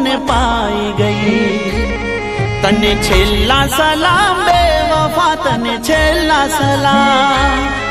મને પાઈ ગઈ. તને છેલ્લા સલામ બે વફા તને છેલ્લા સલામ.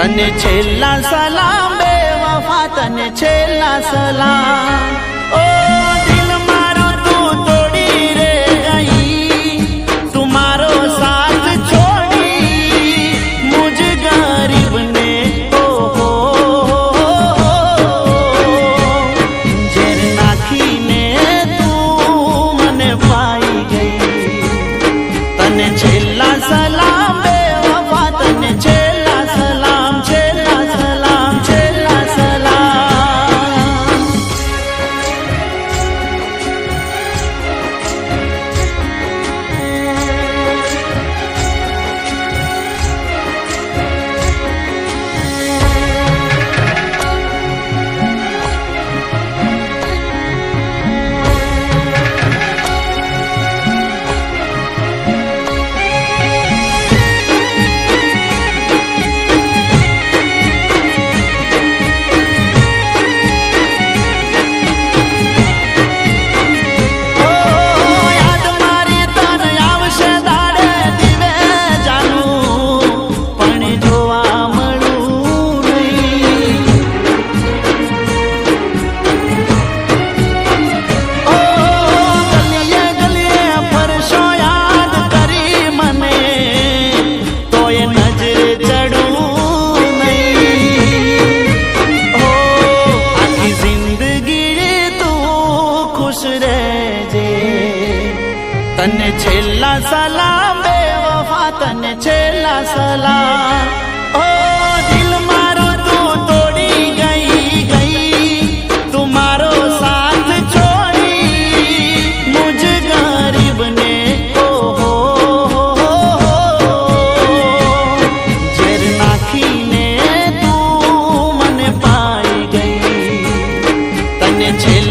તને છેલ્લા સલામ, બે વફા તને છેલ્લા સલામ. ઓ દિલ મારો તોડી રે ગઈ તું મારો સાથ છોડી. મુજ ગરીબ ને તો હો જેર નાખીને છેલ્લા તને છેલ્લા સલામ બે વફા તને છેલ્લા સલામ. ઓ દિલ મારો તું તોડી ગઈ ગઈ. તું મારો સાથ છોડી. મુજ ગરીબને ઓહો જેર નાખીને તું મને પાઈ ગઈ. તને છેલ્લા